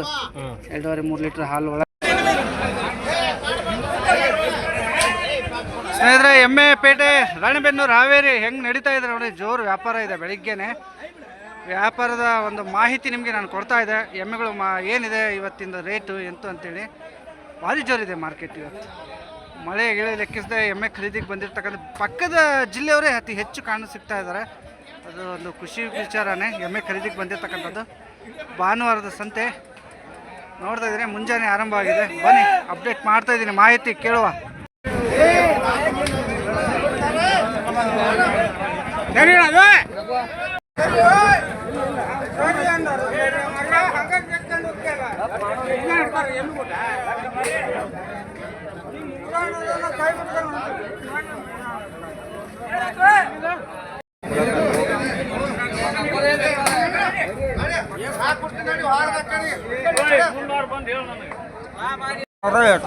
Litre ಎರಡೂವರೆ ಮೂರು litre ಹಾಲು ಒಳ ಸ್ನೇಹಿತರೆ, ಎಮ್ಮೆ ಪೇಟೆ, ರಾಣಿಬೆನ್ನೂರು, ಹಾವೇರಿ ಹೆಂಗೆ ನಡೀತಾ ಇದೆ ನೋಡಿ, ಜೋರು ವ್ಯಾಪಾರ ಇದೆ ಬೆಳಿಗ್ಗೆನೆ. ವ್ಯಾಪಾರದ ಒಂದು ಮಾಹಿತಿ ನಿಮಗೆ ನಾನು ಕೊಡ್ತಾ ಇದ್ದೆ. ಎಮ್ಮೆಗಳು ಮಾ, ಏನಿದೆ ಇವತ್ತಿಂದ ರೇಟು, ಎಂತು ಅಂತೇಳಿ. ಭಾರಿ ಜೋರಿದೆ ಮಾರ್ಕೆಟ್ ಇವತ್ತು. ಮಳೆ ಗಿಳೆ ಲೆಕ್ಕಿಸದೆ ಎಮ್ಮೆ ಖರೀದಿಗೆ ಬಂದಿರ್ತಕ್ಕಂಥ ಪಕ್ಕದ ಜಿಲ್ಲೆಯವರೇ ಅತಿ ಹೆಚ್ಚು ಕಾಣ ಸಿಗ್ತಾ ಇದ್ದಾರೆ. ಅದು ಒಂದು ಖುಷಿ ವಿಚಾರನೇ. ಎಮ್ಮೆ ಖರೀದಿಗೆ ಬಂದಿರ್ತಕ್ಕಂಥದ್ದು. ಭಾನುವಾರದ ಸಂತೆ. ನೋಡ್ತಾ ಇದ್ರೆ ಮುಂಜಾನೆ ಆರಂಭ ಆಗಿದೆ ಬನ್ನಿ ಅಪ್ಡೇಟ್ ಮಾಡ್ತಾ ಇದ್ದೀನಿ ಮಾಹಿತಿ ಕೇಳುವ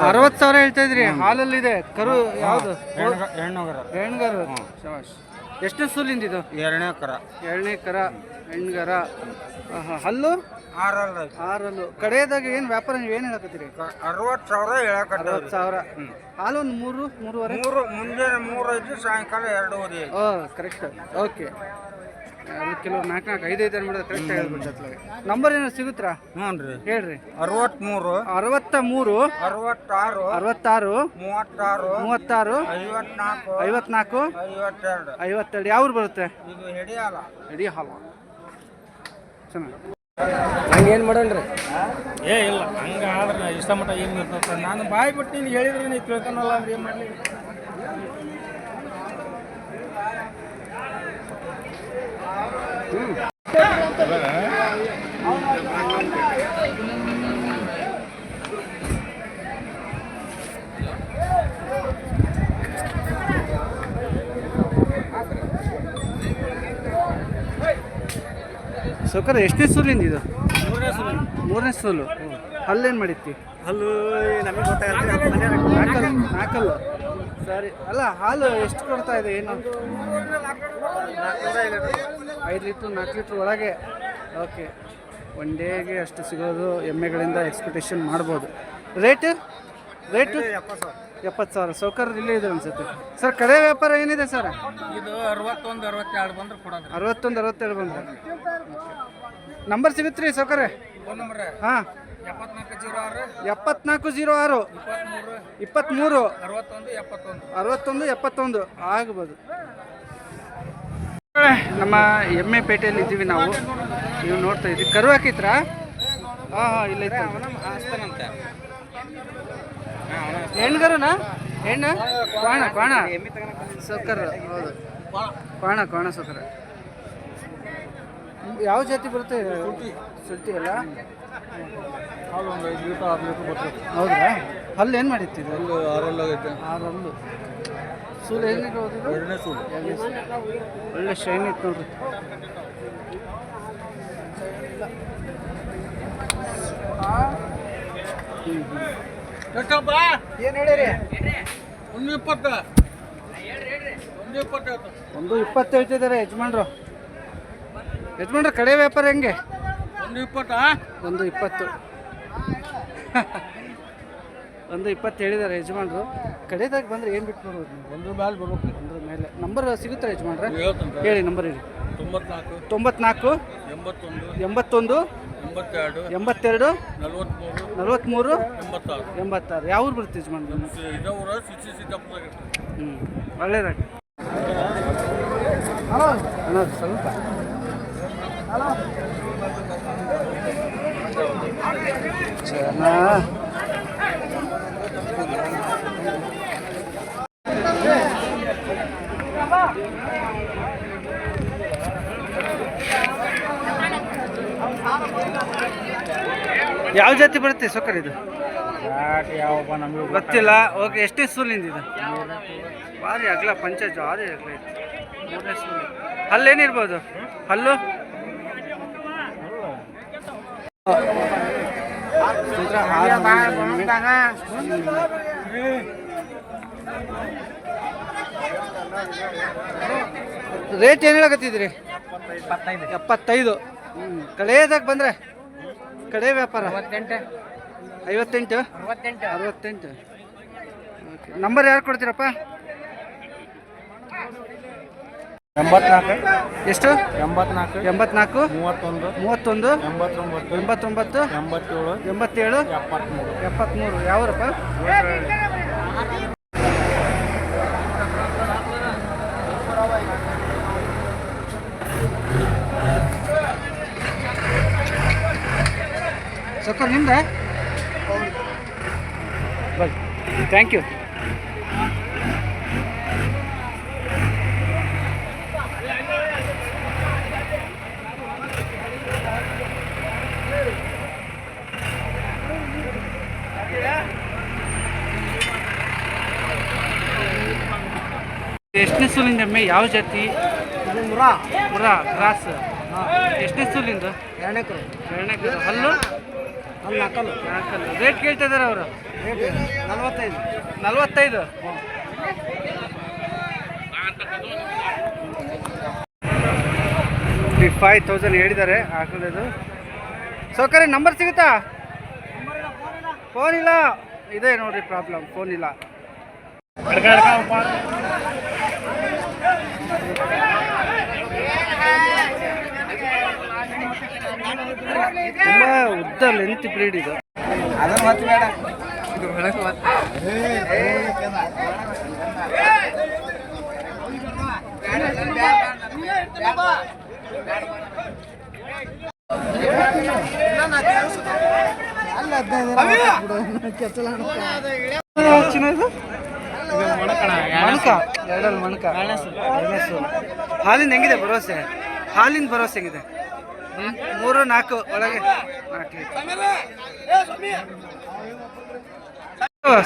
ಅರವತ್ತು ಸಾವಿರ ಹೇಳ್ತಾ ಇದ್ರಿ ಹಾಲಲ್ಲಿದೆ. ಕರು ಯಾವುದು? ಹೆಣ್ಗರು ಶಬಾಷ್. ಎಷ್ಟು ಸೂಲಿಂದ ಇದು? ಎರಡನೇ ಕರ. ಎರಡನೇ ಕರ ಹೆಣ್ಗರ. ಹಲ್ಲು? ಆರಲ್ಲ ಆರಲ್ಲು ಕಡೆಯದಾಗ ಏನು ವ್ಯಾಪಾರ ನೀವು ಏನು ಹೇಳಕತ್ತೀರಿ? ಅರವತ್ತು ಸಾವಿರ ಹೇಳಕ ಅರವತ್ತು ಸಾವಿರ. ಹಾಲು ಒಂದು ಮೂರು ಮೂರುವರೆ? ಮೂರು ಮುಂಜಾನೆ ಮೂರು ಐದು ಸಾಯಂಕಾಲ ಎರಡೂವರೆ ಕರೆಕ್ಟ್ ಓಕೆ. ಅದು ಕೆಲವು ನಾಲ್ಕು ನಾಲ್ಕು ಐದು ಐದು ಅನ್ಬಿಡೋದು ಕರೆಕ್ಟ್ ಅತ್ಲಾಗೆ ನಂಬರ್ ಏನು ಸಿಗುತ್ತಾ? ಹ್ಞೂ ರೀ. ಹೇಳ್ರಿ. ಅರವತ್ತ್ಮೂರು ಅರವತ್ತ ಮೂರು ಅರವತ್ತಾರು ಅರವತ್ತಾರು ಮೂವತ್ತಾರು ಮೂವತ್ತಾರು ಐವತ್ನಾಲ್ಕು ಐವತ್ನಾಲ್ಕು ಐವತ್ತೆರಡು. ಐವತ್ತೆರಡು. ಯಾವ ಬರುತ್ತೆ? ಇದು ಹಿಡಿಯಲ್ಲ ರೆಡಿ ಹಾಲ ಚೆನ್ನಾಗಿ. ಹಂಗೇನು ಮಾಡೋಣ್ರಿ? ಏ ಇಲ್ಲ ಹಂಗ ಆದ್ರೆ ಇಷ್ಟ ಮಟ್ಟ ಏನು ನಾನು ಬಾಯಿ ಬಿಟ್ಟು ನೀನು ಹೇಳಿದ್ರೆ ನೀವು ತಿಳ್ಕೊಳಲ್ಲ ಅಂದ್ರೆ ಏನು ಮಾಡಲಿ? ಸೌಕರ್ಯ ಎಷ್ಟೇ ಸೂಲಿಂದ ಇದು? ಮೂರನೇ ಸೂಲು ಹಲ್ಲೇನು ಮಾಡಿತ್ತಿ ಹಲ್ಲು ನಮಗೆ ಗೊತ್ತಾಗಲ್ಲ. ನಾಲ್ಕಲ್ಲ ಸರಿ. ಅಲ್ಲ ಹಾಲು ಎಷ್ಟು ಕೊಡ್ತಾ ಇದೆ ಏನು? ಐದು ಲೀಟ್ರ್ ನಾಲ್ಕು ಲೀಟ್ರ್ ಒಳಗೆ. ಓಕೆ. ಒನ್ ಡೇಗೆ ಅಷ್ಟು ಸಿಗೋದು ಎಮ್ಮೆಗಳಿಂದ ಎಕ್ಸ್ಪೆಕ್ಟೇಷನ್ ಮಾಡ್ಬೋದು. ರೇಟ್ ರೇಟು ಎಪ್ಪತ್ತು ಸಾವಿರ. ಸೌಕರ್ಯ ಇಲ್ಲೇ ಇದೆ ಅನ್ಸುತ್ತೆ. ಸರ್ ಕಡೆ ವ್ಯಾಪಾರ ಏನಿದೆ ಸರ್ ಇದು ಅರವತ್ತೊಂದು ಅರವತ್ತೆರಡು ಬಂದ್ರೆ ಕೊಡೋದು. ಅರವತ್ತೊಂದು ಅರವತ್ತೆರಡು ಬಂದ್ರೆ. ನಂಬರ್ ಸಿಗುತ್ತೆ ರೀ. ಸೌಕರ್ಯ ಹಾಂ. ಎಪ್ಪತ್ನಾಲ್ಕು ಜೀರೋ ಆರು. ಇಪ್ಪತ್ತ್ಮೂರು ಇಪ್ಪತ್ತ್ಮೂರು ಅರವತ್ತೊಂದು ಎಪ್ಪತ್ತೊಂದು. ಅರವತ್ತೊಂದು ಎಪ್ಪತ್ತೊಂದು. ಆಗ್ಬೋದು. ನಮ್ಮ ಎಮ್ಮೆ ಪೇಟೆಯಲ್ಲಿ ಇದ್ದೀವಿ ನಾವು. ನೀವು ನೋಡ್ತಾ ಇದ್ದೀವಿ ಕರು ಹಾಕಿದ್ರಾ? ಹಾಂ ಹಾಂ ಇಲ್ಲ ಹೆಣ್ಗರನಾ? ಹೆಣ್ಣು? ಕ್ವಾಣ ಕ್ವಾಣ. ಸೌಕರ್ ಹೌದು. ಕ್ವಾಣ ಕ್ವಾಣ ಸೌಕರ್ ಯಾವ ಜಾತಿ ಬರುತ್ತೆ? ಸುಲ್ಟಿ ಅಲ್ಲ? ಹೌದಾ? ಹಲ್ಲು ಏನು ಮಾಡಿತ್ತು ಇದು ಆರಲ್ಲು. ಸೂಲು? ಎರಡನೇ ಸೂಲು ಎರಡನೇ ಸೂಲು. ಒಳ್ಳೆ ಶೈನ್ ಇತ್ತು ನೋಡ್ರಿ. ಎಷ್ಟಪ್ಪ? ಏನು ಹೇಳಿರಿ? ಒಂದು ಇಪ್ಪತ್ತು. ಒಂದು ಇಪ್ಪತ್ತು ಒಂದು ಇಪ್ಪತ್ತು ಹೇಳ್ತಿದ್ದಾರೆ ಯಜಮಾನ್ರು. ಯಜಮಾನ್ರು ಕಡೆ ವ್ಯಾಪಾರ ಹೆಂಗೆ? ಒಂದು ಇಪ್ಪತ್ತಾ? ಒಂದು ಇಪ್ಪತ್ತು. ಒಂದು ಇಪ್ಪತ್ತು ಹೇಳಿದ್ದಾರೆ ಯಜಮಾನ್ರು. ಕಡೆದಾಗ ಬಂದ್ರೆ ಏನು ಬಿಟ್ಟು ಬರ್ಬೋದು ನೀವು? ಮೇಲೆ ಬರ್ಬೇಕು ಒಂದ್ರ ಮೇಲೆ. ನಂಬರ್ ಸಿಗುತ್ತಾ ಯಜಮಾನ್ರೆ? ಹೇಳಿ ನಂಬರ್ ಹೇಳಿ. ತೊಂಬತ್ನಾಲ್ಕು ತೊಂಬತ್ನಾಲ್ಕು ಎಂಬತ್ತೊಂದು ಎಂಬತ್ತೊಂದು ಎಂಬತ್ತೆರಡು ಎಂಬತ್ತೆರಡು ನಲ್ವತ್ತ್ಮೂರು ಎಂಬತ್ತಾರು. ಎಂಬತ್ತಾರು. ಯಾವ ಊರು ಬರುತ್ತೆ ಯಜಮಾನ್ರು ಹ್ಞೂ ಒಳ್ಳೇದಾಗಿ ಅಣ್ಣ ಸ್ವಲ್ಪ. ಜನ ಯಾವ ಜಾತಿ ಬರುತ್ತೆ ಸೊಕ್ಕರ್ ಇದು? ಗೊತ್ತಿಲ್ಲ. ಓಕೆ ಎಷ್ಟೇ ಸೂಲಿಂದ ಇದು? ಭಾರಿ ಅಗ್ಲ ಪಂಚಾಯತ್ ಭಾರಿ ಮೂರನೇ ಸೂಲು ಹಲ್ಲೇನಿರ್ಬೋದು ಹಲ್ಲು. ರೇಟ್ ಏನು ಹೇಳಕತ್ತಿದ್ರಿ ಎಪ್ಪತ್ತೈದು. ಹ್ಞೂ ಬಂದ್ರೆ ಬಂದರೆ? ಕಡೆ ವ್ಯಾಪಾರ? ಐವತ್ತೆಂಟು. ಅರವತ್ತೆಂಟು. ಅರವತ್ತೆಂಟು. ಓಕೆ ನಂಬರ್ ಯಾರು ಕೊಡ್ತೀರಪ್ಪ? ಎಂಬತ್ನಾಲ್ಕು. ಎಷ್ಟು? ಎಂಬತ್ನಾಲ್ಕು. ಎಂಬತ್ನಾಲ್ಕು. ಮೂವತ್ತೊಂದು. ಮೂವತ್ತೊಂದು. ಎಂಬತ್ತೊಂಬತ್ತು. ಎಂಬತ್ತೊಂಬತ್ತು. ಎಂಬತ್ತೇಳು. ಎಂಬತ್ತೇಳು. ಎಪ್ಪತ್ತ್ಮೂರು ಎಪ್ಪತ್ತ್ಮೂರು ಯಾವರಪ್ಪ? ಸೊಕ್ಕ ಬಸ್ ಥ್ಯಾಂಕ್ ಯು ಎಷ್ಟನೇ ಸೂಲಿಂದ ಎಮ್ಮೆ ಯಾವ ಜಾತಿ? ಮುರಾ. ಮುರಾ ಕ್ರಾಸ್ ಎಷ್ಟನೇ ಸೂಲಿಂದ? ಎರಡನೇ ಕರು. ಎರಡನೇ ಕರು. ಹಲ್ಲು? ಅಲ್ಲಿ ನಾಲ್ಕಲ್ಲು ನಾಲ್ಕಲ್ಲು. ರೇಟ್ ಕೇಳ್ತಾ ಇದಾರೆ ಅವರು. ನಲ್ವತ್ತೈದು. ನಲ್ವತ್ತೈದು? ಫೈವ್ ತೌಸಂಡ್ ಹೇಳಿದ್ದಾರೆ ಹಾಕೋದು ಸೌಕರ್ಯ ನಂಬರ್ ಸಿಗುತ್ತಾ? ಫೋನ್ ಇಲ್ಲ. ಇದೆ ನೋಡ್ರಿ ಪ್ರಾಬ್ಲಮ್ ಫೋನ್ ಇಲ್ಲ. ತುಂಬ ಉದ್ದ ಲೆಂತ್ ಬ್ರೀಡ್ ಇದು. ಮಣಕ. ಎರಡಲ್ಲಿ ಮಣಕ. ಹಾಲಿಂದ ಹೆಂಗಿದೆ ಭರವಸೆ? ಹಾಲಿನ ಭರವಸೆ ಹೆಂಗಿದೆ? ಮೂರು ನಾಲ್ಕು ಒಳಗೆ.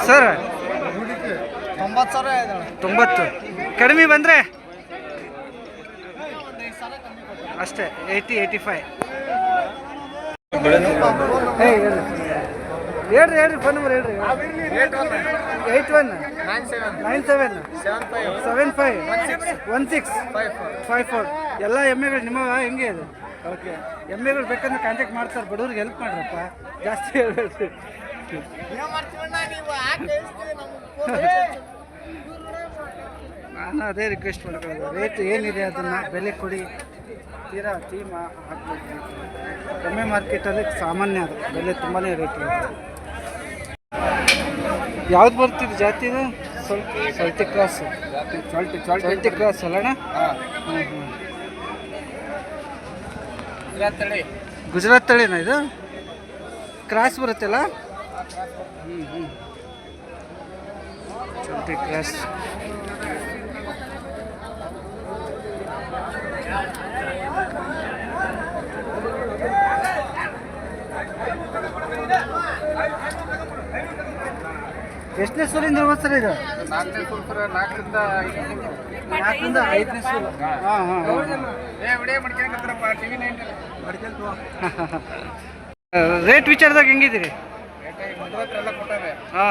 ಸರ್. ತೊಂಬತ್ತು. ಕಡಿಮೆ ಬಂದರೆ? ಅಷ್ಟೇ ಏಯ್ಟಿ ಏಯ್ಟಿ ಫೈವ್. ಹೇಳ್ರಿ. ಹೇಳ್ರಿ ಫೋನ್ ನಂಬರ್ ಹೇಳ್ರಿ. Eight one. Nine seven. Seven five. One six. Five four. Four. ಎಲ್ಲ ಎಮ್ಮೆಗಳು ನಿಮ್ಮ ಹೆಂಗೆ ಅದು? ಓಕೆ ಎಮ್ಮೆಗಳು ಬೇಕಂದ್ರೆ ಕಾಂಟ್ಯಾಕ್ಟ್ ಮಾಡ್ತಾರೆ. ಬಡವ್ರಿಗೆ ಹೆಲ್ಪ್ ಮಾಡ್ರಪ್ಪ. ಜಾಸ್ತಿ ಹೇಳ್ಬೇಡ್ರಿ. ನಾನು ಅದೇ ರಿಕ್ವೆಸ್ಟ್ ಮಾಡ್ಕೊಳ್ಳೋದು ರೇಟ್ ಏನಿದೆ ಅದನ್ನು? ಬೆಲೆ ಕೊಡಿ. ತೀರಾ ಟೀಮ್ ಹಾಕ್ಬೇಕು. ಎಮ್ಮೆ ಮಾರ್ಕೆಟಲ್ಲಿ ಸಾಮಾನ್ಯ ಅದು. ಬೆಲೆ ತುಂಬಾ ರೇಟ್ ಇರುತ್ತೆ ಯಾವ್ದು ಬರ್ತಿದ್ರು ಜಾತಿ ಇದು? ಸ್ವಲ್ಪ ಸಲ್ಟಿ ಕ್ರಾಸ್ ಸೊಲ್ಟಿ ಸಲ್ಟಿ ಕ್ರಾಸ್ ಅಲ್ಲಣ್ಣ ಹ್ಞೂ ಹ್ಞೂ ತಳಿ. ಗುಜರಾತ್ ತಳಿನ ಇದು? ಕ್ರಾಸ್ ಬರುತ್ತಲ್ಲ? ಹ್ಞೂ ಹ್ಞೂ ಕ್ರಾಸ್ ಎಷ್ಟನೇ ಸೂಲಿಂದ ಇರ್ಬೋದು ಸರ್ ಇದು? ನಾಲ್ಕನೇ ನಾಲ್ಕರಿಂದ ನಾಲ್ಕರಿಂದ ಐದನೇ ಸೂಲು. ಹಾಂ ಹಾಂ ಹಾಂ. ಏ ವಿಡಿಯೋ ಮಾಡ್ಕೊಂಡ್ರಪ್ಪ ಟಿವಿ ನೈನ್ ಮಾಡ್ಕೊಂತ ರೇಟ್ ವಿಚಾರದಾಗ ಹೆಂಗಿದ್ದೀರಿ? ಹಾ.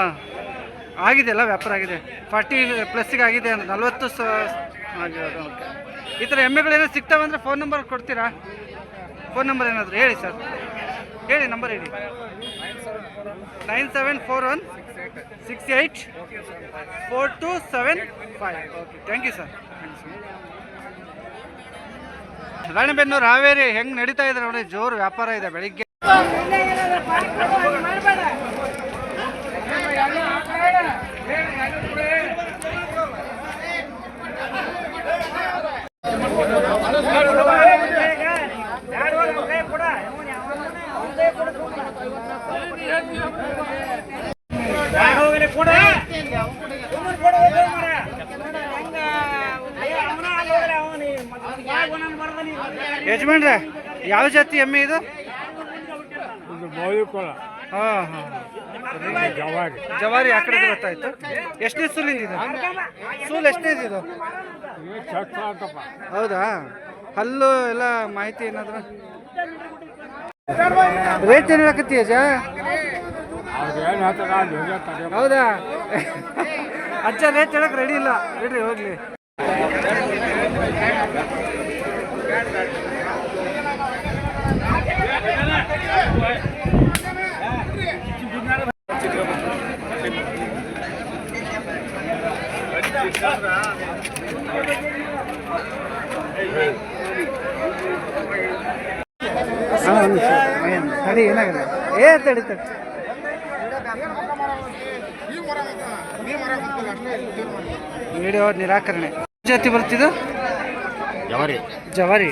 ಆಗಿದೆ ಅಲ್ಲ ವ್ಯಾಪಾರ ಆಗಿದೆ. ಫಾರ್ಟಿ ಪ್ಲಸ್ಸಿಗೆ ಆಗಿದೆ ಅಂದ್ರೆ ನಲ್ವತ್ತು ಸ ಓಕೆ ಈ ಥರ ಎಮ್ಮೆಗಳು ಏನೋ ಸಿಗ್ತಾವೆ ಅಂದರೆ ಫೋನ್ ನಂಬರ್ ಕೊಡ್ತೀರಾ? ಫೋನ್ ನಂಬರ್ ಏನಾದರೂ ಹೇಳಿ ಸರ್ ಹೇಳಿ ನಂಬರ್ ಹೇಳಿ. Nine seven four one six eight four two seven five okay thank you sir Ranebennur Haveri ಹೆಂಗೆ ನಡೀತಾ ಇದೆ ನೋಡಿ, ಜೋರು ವ್ಯಾಪಾರ ಇದೆ ಬೆಳಿಗ್ಗೆ. ಯಜಮಾನ್ರೆ ಯಾವ ಜಾತಿ ಎಮ್ಮೆ ಇದು? ಹಾಂ ಹಾಂ. ಜವಾರಿ. ಜವಾರಿ ಆ ಕಡೆ ಗೊತ್ತಾಯ್ತು. ಎಷ್ಟನೇ ಸೂಲಿಂದ ಇದು? ಸೂಲ್ ಎಷ್ಟನೇ ಇದು ಹೌದಾ? ಹಲ್ಲು ಎಲ್ಲ ಮಾಹಿತಿ ಏನಾದ್ರು? ರೇಟ್ ಏನು ಹೇಳಕತ್ತಿ ಅಜ್ಜ? ಹೌದಾ? ಅಜ್ಜ ರೇಟ್ ರೆಡಿ ಇಲ್ಲ. ಬಿಡ್ರಿ ಹೋಗ್ಲಿ. ತಡಿ ಏನಾಗಿದೆ? ಏ ತಡಿ ತಡಿ. ವಿಡಿಯೋ ನಿರಾಕರಣೆ. ಜಾತಿ ಬರ್ತಿದ್ದು ಜವಾರಿ. ಜವಾರಿ.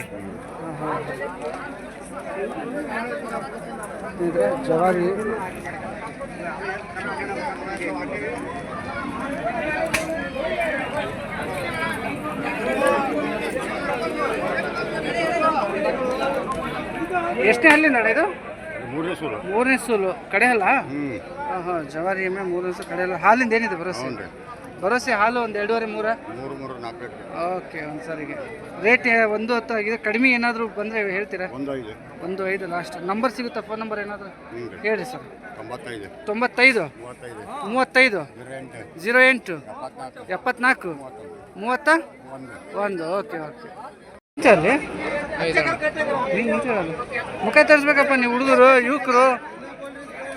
ಇದ್ರೆ ಜವಾರಿ. ಎಷ್ಟೇ ಅಲ್ಲಿ ನಡ ಇದು? ಮೂರನೇ ಸೋಲು. ಮೂರನೇ ಸೂಲು. ಅಲ್ಲ? ಹ್ಞೂ ಹಾಂ ಹಾಂ ಜವಾರಿ ಎಮ್ಮೆ ಮೂರನೇ ಸೂಲು. ಕಡೆ ಅಲ್ಲ. ಹಾಲಿಂದ ಏನಿದೆ ಭರೋಸೆ ಹ್ಞೂ ರೀ. ಭರೋಸೆ ಹಾಲು ಒಂದು ಎರಡೂವರೆ ಮೂರ? ಮೂರು ಮೂರು ನಾಲ್ಕು ಓಕೆ ಒಂದು ಸರಿಗೆ ರೇಟ್ ಒಂದು ಹೊತ್ತು ಆಗಿದೆ. ಕಡಿಮೆ ಏನಾದರೂ ಬಂದರೆ ಹೇಳ್ತೀರಾ? ಒಂದು ಐದು. ಒಂದು ಐದು ಲಾಸ್ಟ್ ನಂಬರ್ ಸಿಗುತ್ತಾ ಫೋನ್ ನಂಬರ್ ಏನಾದರೂ? ಹ್ಞೂ ರೀ. ಹೇಳಿ ಸರ್. ತೊಂಬತ್ತೈದು. ತೊಂಬತ್ತೈದು? ಮೂವತ್ತೈದು. ಮೂವತ್ತೈದು? ಜೀರೋ ಎಂಟು ಜೀರೋ ಎಂಟು ಎಪ್ಪತ್ನಾಲ್ಕು ಮೂವತ್ತ? ಒಂದು. ಒಂದು ಓಕೆ ಓಕೆ. ಮುಖ ತರಿಸ್ಬೇಕಪ್ಪ ನೀವು ಹುಡುಗರು ಯುವಕರು.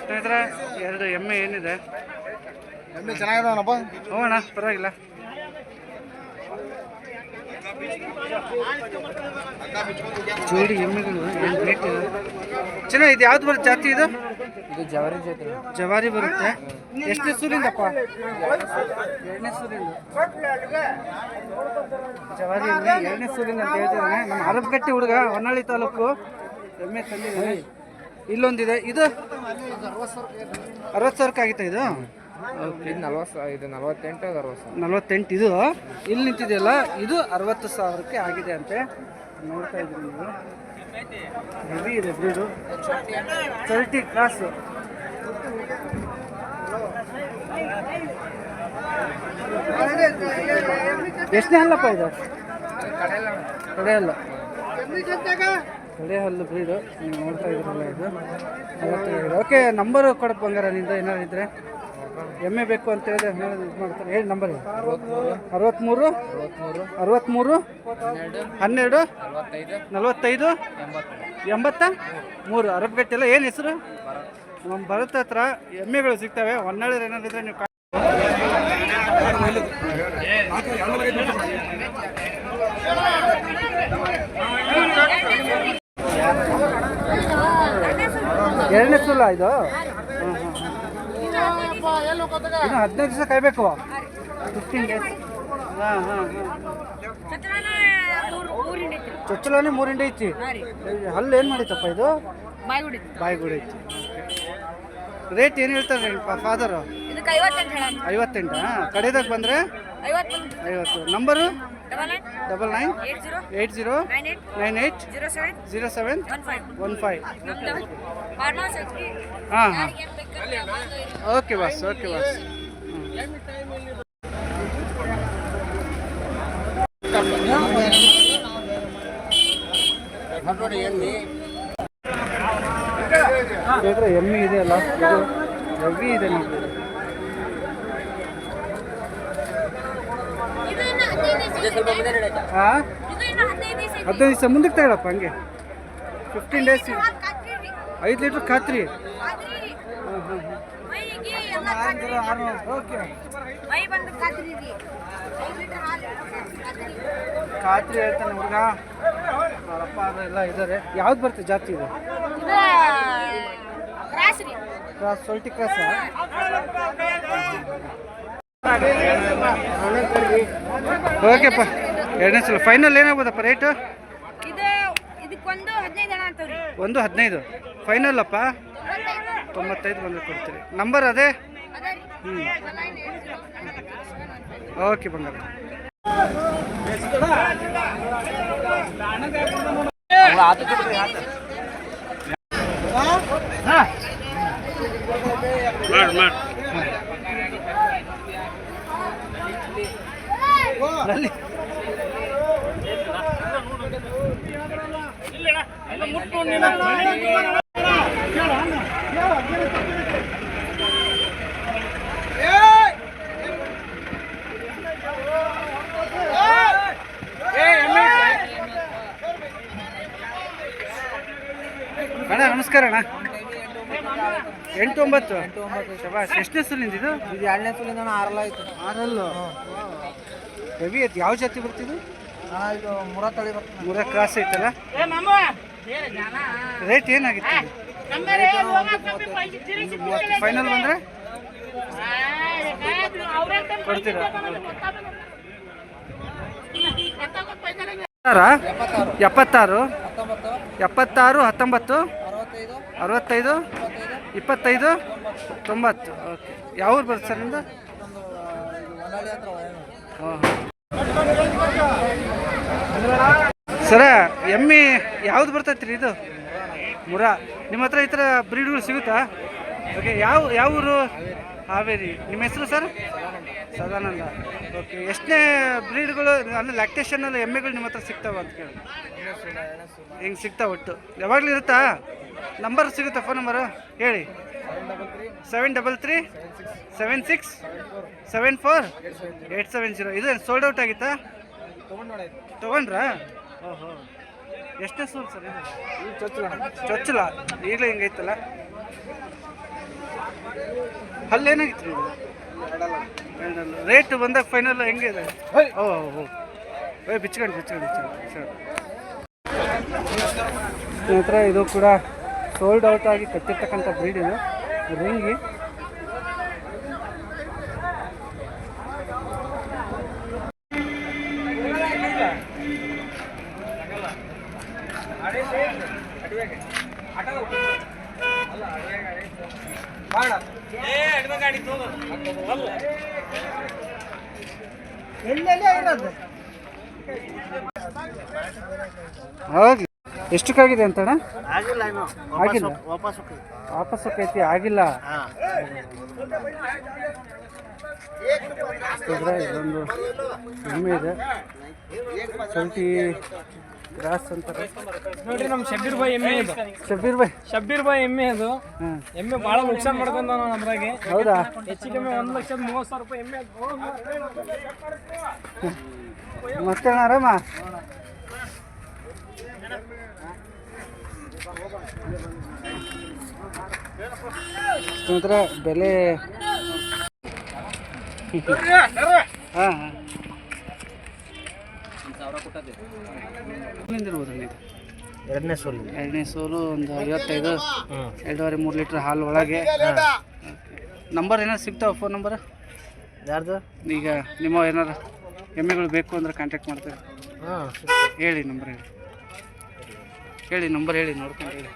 ಸ್ನೇಹಿತರೆ ಎರಡು ಎಮ್ಮೆ ಏನಿದೆ? ಎಮ್ಮೆ ಚೆನ್ನಾಗಿದಾವನಪ್ಪ. ಹೋಗೋಣ ಪರವಾಗಿಲ್ಲ. ಜೋಡಿ ಎಮ್ಮೆಗಳು ಚೆನ್ನಾಗಿದೆ ಯಾವ್ದು ಬರುತ್ತೆ ಜಾತಿ ಇದು? ಇದು ಜವಾರಿ ಜೊತೆ. ಜವಾರಿ ಬರುತ್ತೆ. ಎಷ್ಟನೇ ಸೂರಿಂದಪ್ಪ ಎರಡನೇ ಸೂರಿಂದ ಜವಾರಿ ಎರಡನೇ ಸೂರಿಂದ ಅಂತ ಹೇಳ್ತಿದ್ದಾನೆ ನಮ್ಮ ಅರಬ್ಗಟ್ಟಿ ಹುಡುಗ ಹೊನ್ನಾಳಿ ತಾಲೂಕು. ಎಮ್ಮೆ ತಂದಿದ್ದಾನೆ ಇಲ್ಲೊಂದಿದೆ. ಇದು ಅರವತ್ತು ಸಾವಿರಕ್ಕೆ ಆಗಿತ್ತಾ ಇದು? ಓಕೆ ಇದು ನಲ್ವತ್ತು ಇದು ನಲ್ವತ್ತೆಂಟು ಅದು ಅರವತ್ತು ಸಾವಿರ. ನಲವತ್ತೆಂಟು ಇದು? ಇಲ್ಲಿ ನಿಂತಿದೆಯಲ್ಲ ಇದು ಅರವತ್ತು ಸಾವಿರಕ್ಕೆ ಆಗಿದೆ ಅಂತೆ. ನೋಡ್ತಾ ಇದ್ರಿ ನೀವು. ಹೆವಿ ಇದೆ ಬ್ರೀಡು. ಕ್ರಾಸು. ಎಷ್ಟನೇ ಹಲ್ಲಪ್ಪ ಇದು? ಕಡೆ ಹಲ್ಲು ಕಡೆ ಹಲ್ಲು ಬ್ರೀಡು. ನೀವು ನೋಡ್ತಾ ಇದ್ರಲ್ಲ ಇದು. ಓಕೆ, ನಂಬರು ಕೊಡಪ್ಪ ಬಂಗಾರ ನಿಂದ ಏನಾರಿದ್ರೆ ಎಮ್ಮೆ ಬೇಕು ಅಂತ ಹೇಳಿ ಇದು ಮಾಡ್ತಾರೆ. ಹೇಳಿ ನಂಬರ್ ಅರವತ್ತ್ಮೂರು ಅರವತ್ತ್ಮೂರು ಹನ್ನೆರಡು, ನಲವತ್ತೈದು, ಎಂಬತ್ತ ಮೂರು. ಅರಬ್ಬೆಟ್ಟೆಲ್ಲ ಏನು ಹೆಸರು? ನಮ್ಮ ಭರತ್ ಹತ್ರ ಎಮ್ಮೆಗಳು ಸಿಗ್ತವೆ. ಹೊನ್ನಾಳಿ ಏನಾದಿದ್ರೆ ನೀವು ಎರಡನೇ ಸುಲ್ಲ ಇದು. ಇನ್ನು ಹದಿನೈದು ದಿವಸ ಕಾಯ್ಬೇಕು. ಫಿಫ್ಟೀನ್ ಡೇಸ್ ಹಾಂ ಹಾಂ ಚೊಚ್ಚಲನೇ ಮೂರು ಹಿಂಡಿ ಐತಿ. ಹಲ್ಲು ಏನು ಮಾಡಿತ್ತಪ್ಪ ಇದು? ಬಾಯಿಗುಡಿ ಐತಿ. ರೇಟ್ ಏನು ಹೇಳ್ತಾರೆ ಫಾದರು ಇದಕ್ಕೆ ಐವತ್ತೆಂಟು ಕಡೆದಾಗ ಬಂದರೆ? ಐವತ್ತು number double nine eight zero nine eight zero seven one five ಹಾಂ ಹಾಂ. ಓಕೆ ಬಾಸ್ ಓಕೆ ಬಾಸ್ ಎಮ್ಮಿ ಎಮ್ಮೆ ಇದೆ ಅಲ್ಲ? ಇದು ಹೆವಿ ಇದೆ ನೋಡಿ. ಹಾಂ? ಇದು ಇನ್ನು ಹದಿನೈದು ದಿವಸ ಮುಂದಕ್ಕೆ ತಗೊಳಪ್ಪ ಹಂಗೆ ಫಿಫ್ಟೀನ್ ಡೇಸ್. ಐದು ಲೀಟ್ರ್ ಖಾತ್ರಿ. ಎಲ್ಲ. ಖಾತ್ರಿ ಹೇಳ್ತಾನೆ ಹುಡುಗ. ಅಪ್ಪ ಅದೆಲ್ಲ ಇದ್ದಾರೆ ಯಾವ್ದು ಬರುತ್ತೆ ಜಾತಿ ಇದು. ಕ್ರಾಸ್ ಸೊಲ್ಟಿ ಕ್ರಾಸ್ ಓಕೆಪ್ಪ ಎರಡನೇ ಸಲ. ಫೈನಲ್ ಏನಾಗ್ಬೋದಪ್ಪ ರೇಟು ಇದು ಇದಕ್ಕೊಂದು ಹದಿನೈದು ಹಣ ಅಂತವ್ರಿ ಒಂದು ಹದಿನೈದು. ಫೈನಲ್ ಅಪ್ಪ? ತೊಂಬತ್ತೈದು ಬಂದರೆ ಕೊಡ್ತೀರಿ. ನಂಬರ್ ಅದೇ? ಹ್ಞೂ ಓಕೆ ಬಂಗಾರ. ಅಲ್ಲಿ ಅಣ್ಣ ನಮಸ್ಕಾರ ಅಣ್ಣ. ಎಂಟು ಒಂಬತ್ತು. ಶಬಾಷ್ ಎಷ್ಟನೇ ಸಲಿಂದ ಇದು? ಇದು ಎರಡನೇ ಸಲಿಂದ ಆರಲ್ಲ ಆಯ್ತು. ಆರಲ್ಲು? ಹೆವಿ ಐತಿ ಯಾವ ಜಾತಿ ಬರ್ತಿದ್ದು ಇದು ಮುರ ತಳಿ ಬರ್ತದೆ. ಮೂರ ಕ್ರಾಸ್ ಐತಲ್ಲ? ರೇಟ್ ಏನಾಗಿತ್ತು? ಫೈನಲ್ ಬಂದರೆ? ಕೊಡ್ತೀರಾ? ಎಪ್ಪತ್ತಾರು? ಎಪ್ಪತ್ತಾರು? ಹತ್ತೊಂಬತ್ತು? ಅರವತ್ತೈದು? ಇಪ್ಪತ್ತೈದು? ತೊಂಬತ್ತು. ಓಕೆ ಯಾವ ಊರು ಬರುತ್ತೆ ಸರ್ ನಿಮ್ಮದು ಹಾಂ. ಸರ, ಎಮ್ಮಿ ಯಾವ್ದು ಬರ್ತೈತೆ ರೀ ಇದು? ಮುರ. ನಿಮ್ಮ ಹತ್ರ ಈ ಥರ ಬ್ರೀಡ್ಗಳು ಸಿಗುತ್ತಾ? ಓಕೆ ಯಾವ ಯಾವ ಊರು? ಹಾವೇರಿ. ನಿಮ್ಮ ಹೆಸರು ಸರ್? ಸದಾನಂದ. ಓಕೆ ಎಷ್ಟನೇ ಬ್ರೀಡ್ಗಳು, ಅಂದರೆ ಲ್ಯಾಕ್ಟೇಷನಲ್ಲಿ ಎಮ್ಮೆಗಳು ನಿಮ್ಮ ಹತ್ರ ಸಿಗ್ತಾವೆ ಅಂತ ಕೇಳಿ. ಹಿಂಗೆ ಸಿಗ್ತಾವೆ ಒಟ್ಟು? ಯಾವಾಗಲೂ ಇರುತ್ತಾ? ನಂಬರ್ ಸಿಗುತ್ತಾ ಫೋನ್ ನಂಬರು ಹೇಳಿ. Seven double three seven six seven four eight seven zero ಇದು ಸೋಲ್ಡ್ ಔಟ್ ಆಗಿತ್ತಾ? ತೊಗೊಂಡ್ರಾ? ಓಹೋ ಎಷ್ಟು ಸೂಲ್ ಸರ್ ಇದು? ಚೊಚ್ಚಲ. ಚೊಚ್ಚಲ? ಈಗಲೇ ಹಿಂಗೈತಲ್ಲ ಅಲ್ಲೇನಾಗಿತ್ತು ಇದು? ರೇಟ್ ಬಂದಾಗ ಫೈನಲ್ ಹೆಂಗಿದೆ ಓ ಓ ಏ ಬಿಚ್ಕೊಂಡು ಬಿಚ್ಕೊಂಡು ಬಿಚ್ಕೊಂಡು. ಸರ್. ನಂತರ ಇದು ಕೂಡ ಸೋಲ್ಡ್ ಔಟ್ ಆಗಿ ಕಟ್ಟಿರ್ತಕ್ಕಂಥ ಬ್ರೀಡ್ ಇದು. ರಿಂಗಿ. ಹೋಗ್ಲಿ ಎಷ್ಟಕ್ಕಾಗಿದೆ ಅಂತಣ್ಣ? ಆಗಿಲ್ಲ ಇನ್ನು. ಆಗಿಲ್ಲ? ವಾಪಸ್ ವಾಪಸ್ ಹೋಗೈತಿ ಆಗಿಲ್ಲ? ಇದೊಂದು ಹೆಮ್ಮೆ ಇದೆ. ಸೊಂಟಿ ಗ್ರಾಸ್ ಅಂತಾರೆ ನೋಡ್ರಿ ನಮ್ಮ ಶಬೀರ್ ಬಾಯ್ ಎಮ್ಮೆ ಇದು. ಶಬೀರ್ ಬಾಯ್? ಶಬ್ಬೀರ್ ಬಾಯ್ ಎಮ್ಮೆ ಅದು. ಎಮ್ಮೆ ಬಹಳ ನುಕ್ಸಾನ್ ಮಾಡ್ಕೊಂಡ ನಾವು ಅದ್ರಾಗೆ. ಹೌದಾ? ಹೆಚ್ಚು ಕಮ್ಮಿ ಒಂದು ಲಕ್ಷದ ಮೂವತ್ತು ಸಾವಿರ ರೂಪಾಯಿ ಎಮ್ಮೆ. ಮತ್ತೆ ಆರಾಮ? ನಂತರ ಬೆಲೆ ಹಾಂ ಹಾಂ. ಎರಡನೇ ಸೋಲು. ಎರಡನೇ ಸೋಲು ಒಂದು ಐವತ್ತೈದು ಎರಡೂವರೆ ಮೂರು ಲೀಟ್ರ್ ಹಾಲು ಒಳಗೆ. ನಂಬರ್ ಏನಾರು ಸಿಗ್ತಾವ ಫೋನ್ ನಂಬರ್ ಯಾರ್ದು? ಈಗ ನಿಮ್ಮ ಏನಾರು ಎಮ್ಮೆಗಳು ಬೇಕು ಅಂದ್ರೆ ಕಾಂಟ್ಯಾಕ್ಟ್ ಮಾಡ್ತಾರೆ? ಹಾಂ ಹೇಳಿ ನಂಬರ್ ಹೇಳಿ. ಹೇಳಿ ನಂಬರ್ ಹೇಳಿ ನೋಡ್ಕೊಂಡು ಹೇಳಿ.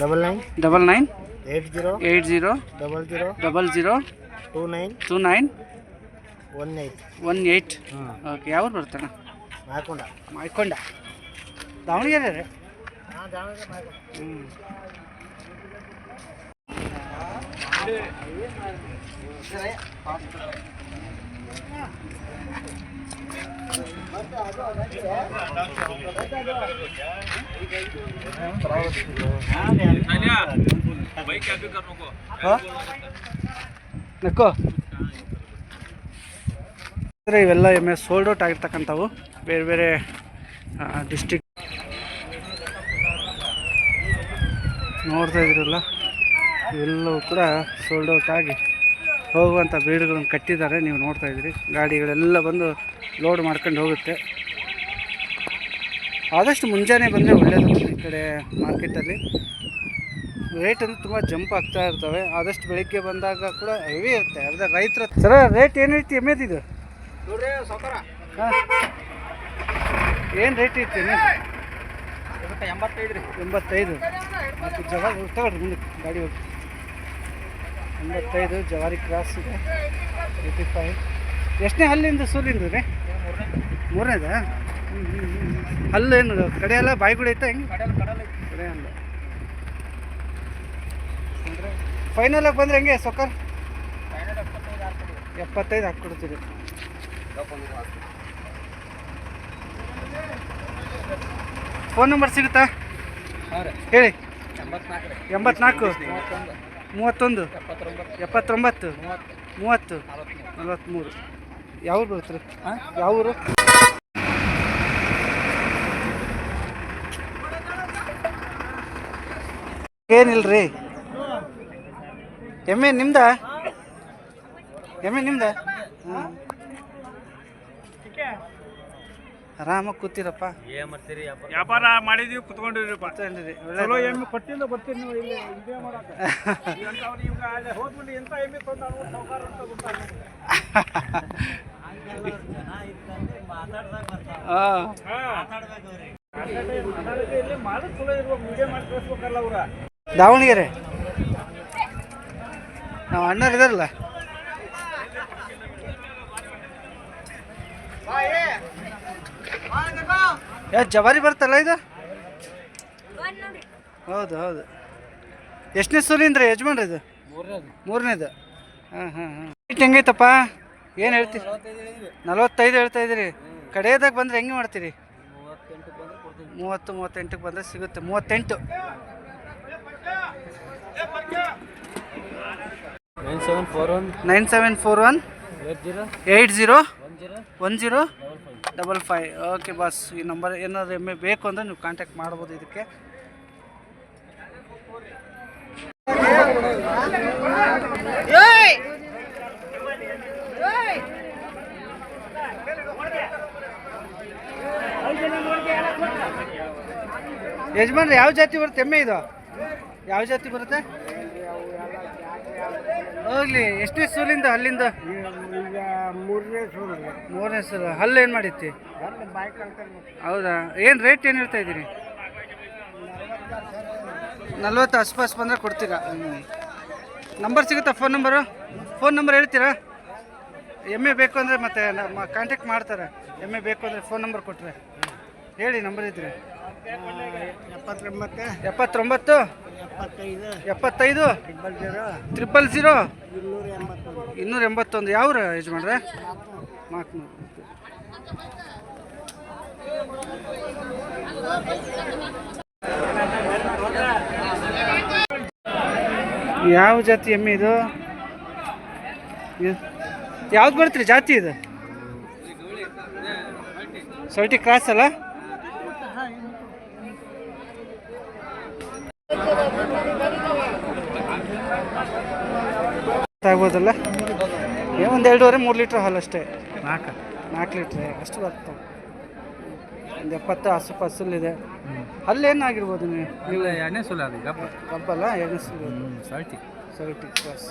Double nine double nine eight zero eight zero double zero double zero two nine two nine one eight one eight okay ಯಾವ್ದು ಬರ್ತಾನ ಮಾಡ್ಕೊಂಡ ಮಾಡ್ಕೊಂಡ ದಾವಣಗೆರೆ ರೀ ಹ್ಞೂ ಹ್ಞೂ ನಕ್ಕೋ. ಅಂದರೆ ಇವೆಲ್ಲ ಎಮ್ಮೆ ಸೋಲ್ಡ್ ಔಟ್ ಆಗಿರ್ತಕ್ಕಂಥವು. ಬೇರೆ ಬೇರೆ ಡಿಸ್ಟಿಕ್ ನೋಡ್ತಾ ಇದ್ರಲ್ಲ, ಇವೆಲ್ಲವೂ ಕೂಡ ಸೋಲ್ಡ್ ಔಟ್ ಆಗಿ ಹೋಗುವಂಥ ಬೀಡುಗಳನ್ನು ಕಟ್ಟಿದ್ದಾರೆ. ನೀವು ನೋಡ್ತಾ ಇದ್ದೀರಿ. ಗಾಡಿಗಳೆಲ್ಲ ಬಂದು ಲೋಡ್ ಮಾಡ್ಕೊಂಡು ಹೋಗುತ್ತೆ. ಆದಷ್ಟು ಮುಂಜಾನೆ ಬಂದರೆ ಒಳ್ಳೆಯದು ಈ ಕಡೆ ಮಾರ್ಕೆಟಲ್ಲಿ. ರೇಟ್ ಅಂದ್ರೆ ತುಂಬ ಜಂಪ್ ಆಗ್ತಾ ಇರ್ತವೆ. ಆದಷ್ಟು ಬೆಳಿಗ್ಗೆ ಬಂದಾಗ ಕೂಡ ಹೆವಿ ಇರುತ್ತೆ. ಅರ್ಧ ರೈತರ ಸರ ರೇಟ್ ಏನು ಐತಿ? ಎಮ್ಮೆದಿದು ಸಾವುಕಾರ. ಹಾಂ. ಏನು ರೇಟ್ ಐತಿ ಎಂಬತ್ತೈದು ರೀ. ಎಂಬತ್ತೈದು. ಮತ್ತು ಜವಾರಿ ತಗೊಳ್ರಿ ಮುಂದೆ ಗಾಡಿ ಹೋಗಿ. ಎಂಬತ್ತೈದು ಜವಾರಿ ಕ್ರಾಸ್ ಇದೆ. ಏಯ್ಟಿ ಫೈವ್ ಎಷ್ಟನೇ ಹಲ್ಲಿಂದ ಸೂಲಿಂದು ರೀ? ಮೂರನೇದಾ ಹ್ಞೂ ಹ್ಞೂ ಕಡೆ ಎಲ್ಲ ಬಾಯಿ ಕೂಡ ಐತೆ. ಹೆಂಗೆ ಕಡೆ ಅಲ್ಲ ಫೈನಲ್ ಆಗಿ ಬಂದ್ರೆ ಹೆಂಗೆ ಸೊಕ್ಕರ್ ಎಪ್ಪತ್ತೈದು ಹಾಕ್ಕೊಡ್ತೀರಿ ಫೋನ್ ನಂಬರ್ ಸಿಗುತ್ತಾ? ಹೇಳಿ. ಎಂಬತ್ನಾಲ್ಕು ಮೂವತ್ತೊಂದು. ಎಪ್ಪತ್ತೊಂಬತ್ತು. ಮೂವತ್ತು. ನಲವತ್ತ್ಮೂರು ಯಾವ ಊರು ಬರುತ್ತೆ ಯಾವ ಊರು ಏನಿಲ್ರಿ? ಎಮ್ಮೆ ನಿಮ್ದ? ಎಮ್ಮೆ ನಿಮ್ದ? ಹಾಂ ಆರಾಮಾಗಿ ಕೂತಿರಪ್ಪ. ವ್ಯಾಪಾರ ಮಾಡಿದೀವಿ ಕುತ್ಕೊಂಡಿವ್ರಿಪ್ಪ ಕೂತ್ಕೊಂಡಿರಿ ಚಲೋ ಎಮ್ಮೆ ಕೊಟ್ಟಿಲ್ಲ ಬರ್ತೀನಿ ನೀವು ಇಲ್ಲಿ ಇದೇ ಮಾಡಕ್ಕೆ. ಎಂಥವ್ರು ಈಗ ಅಲ್ಲಿ ಹೋದ್ಬಿಟ್ಟು ಎಂಥ ಎಮ್ಮೆ ತಂದು ನಾವು ಸಾವ್ಕಾರ ಅಂತ ಗೊತ್ತಾಗ್ಲಿ. ಹಾಂ. ಹಾ. ಮಾತಾಡೋದು ಇಲ್ಲಿ ಮಾಡೋದು ಚಲೋ ಇರ್ಬೇಕು ವಿಡಿಯೋ ಮಾಡಿ ಕಳಿಸ್ಬೇಕಲ್ಲ ಅವ್ರ ದಾವಣಗೆರೆ. ನಾವು ಅಣ್ಣರು ಇದಾರಲ್ಲ? ಯಾವ ಜವಾರಿ ಬರ್ತಲ್ಲ ಇದು? ಹೌದು ಹೌದು. ಎಷ್ಟನೇ ಸೂಲಿಂದ್ರಿ ಯಜಮಾನ್ರಿ ಇದು? ಮೂರನೇದು. ಹಾಂ ಹಾಂ ಹಾಂ. ರೇಟ್ ಹೆಂಗೈತಪ್ಪ? ಏನು ಹೇಳ್ತೀರಿ ನಲವತ್ತೈದು ಹೇಳ್ತಾ ಇದ್ದೀರಿ. ಕಡೆಯದಾಗ ಬಂದರೆ ಹೆಂಗೆ ಮಾಡ್ತೀರಿ? ಮೂವತ್ತು ಮೂವತ್ತೆಂಟಕ್ಕೆ ಬಂದರೆ ಸಿಗುತ್ತೆ. ಮೂವತ್ತೆಂಟು. Nine seven four one nine seven four one eight zero eight zero one zero double five okay boss ಈ ನಂಬರ್ ಏನಾದ್ರು ಎಮ್ಮೆ ಬೇಕು ಅಂದರೆ ನೀವು ಕಾಂಟ್ಯಾಕ್ಟ್ ಮಾಡ್ಬೋದು ಇದಕ್ಕೆ. ಯಜಮಾನ್ರಿ ಯಾವ ಜಾತಿ ಬರುತ್ತೆ? ಎಮ್ಮೆ ಇದು? ಯಾವ ಜಾತಿ ಬರುತ್ತೆ? ಹೋಗ್ಲಿ ಎಷ್ಟೇ ಸೂಲಿಂದ ಅಲ್ಲಿಂದ? ಈಗ ಮೂರನೇ ಸೂರು ಮೂರನೇ ಸೂರು ಹಲ್ಲು ಏನು ಮಾಡಿತ್ತಿ ಹೌದಾ? ಏನು ರೇಟ್ ಏನು ಹೇಳ್ತಾ ಇದ್ದೀರಿ? ನಲ್ವತ್ತು ಆಸ್ಪಾಸ್ ಬಂದರೆ ಕೊಡ್ತೀರಾ? ನಂಬರ್ ಸಿಗುತ್ತಾ ಫೋನ್ ನಂಬರು ಫೋನ್ ನಂಬರ್ ಹೇಳ್ತೀರಾ? ಎಮ್ಮೆ ಬೇಕು ಅಂದರೆ ಮತ್ತೆ ನಮ್ಮ ಕಾಂಟ್ಯಾಕ್ಟ್ ಮಾಡ್ತಾರೆ. ಎಮ್ಮೆ ಬೇಕು ಅಂದರೆ ಫೋನ್ ನಂಬರ್ ಕೊಟ್ಟರೆ ಹೇಳಿ ನಂಬರ್ ಇದ್ರೆ. ಎಪ್ಪತ್ತೊಂಬತ್ತು. ಎಪ್ಪತ್ತೊಂಬತ್ತು? ಎಪ್ಪತ್ತೈದು. ಟ್ರಿಪಲ್ ಝೀರೋ ಇನ್ನೂರ ಎಂಬತ್ತೊಂದು. ಇನ್ನೂರ ಎಂಬತ್ತೊಂದು. ಯಾವ್ರ ಯಜಮಾನ್ರೆ? ನಾಲ್ಕುನೂರು ಯಾವ ಜಾತಿ ಎಮ್ಮೆ ಇದು? ಯಾವ್ದು ಬರ್ತೀರಿ ಜಾತಿ ಇದು? ಸೊಲ್ಟಿ ಕ್ರಾಸ್ ಅಲ್ಲ? ಆಗ್ಬೋದಲ್ಲ? ಒಂದು ಎರಡೂವರೆ ಮೂರು ಲೀಟ್ರ್ ಹಾಲು ಅಷ್ಟೇ. ನಾಲ್ಕು. ನಾಲ್ಕು ಲೀಟ್ರ್ ಅಷ್ಟು ಬರ್ತವೆ ಒಂದು ಎಪ್ಪತ್ತು ಹಸು ಫಸಲಿದೆ ಅಲ್ಲೇನಾಗಿರ್ಬೋದು ನೀವು? ನೀವು ಎರಡನೇ ಸುಲ ಅದು ಕಬ್ಬಲ್ಲ ಎಣ್ಣೆ ಸುಲ. ಸಲ್ಟಿ ಸೊಲ್ಟಿ ಕ್ರಾಸ್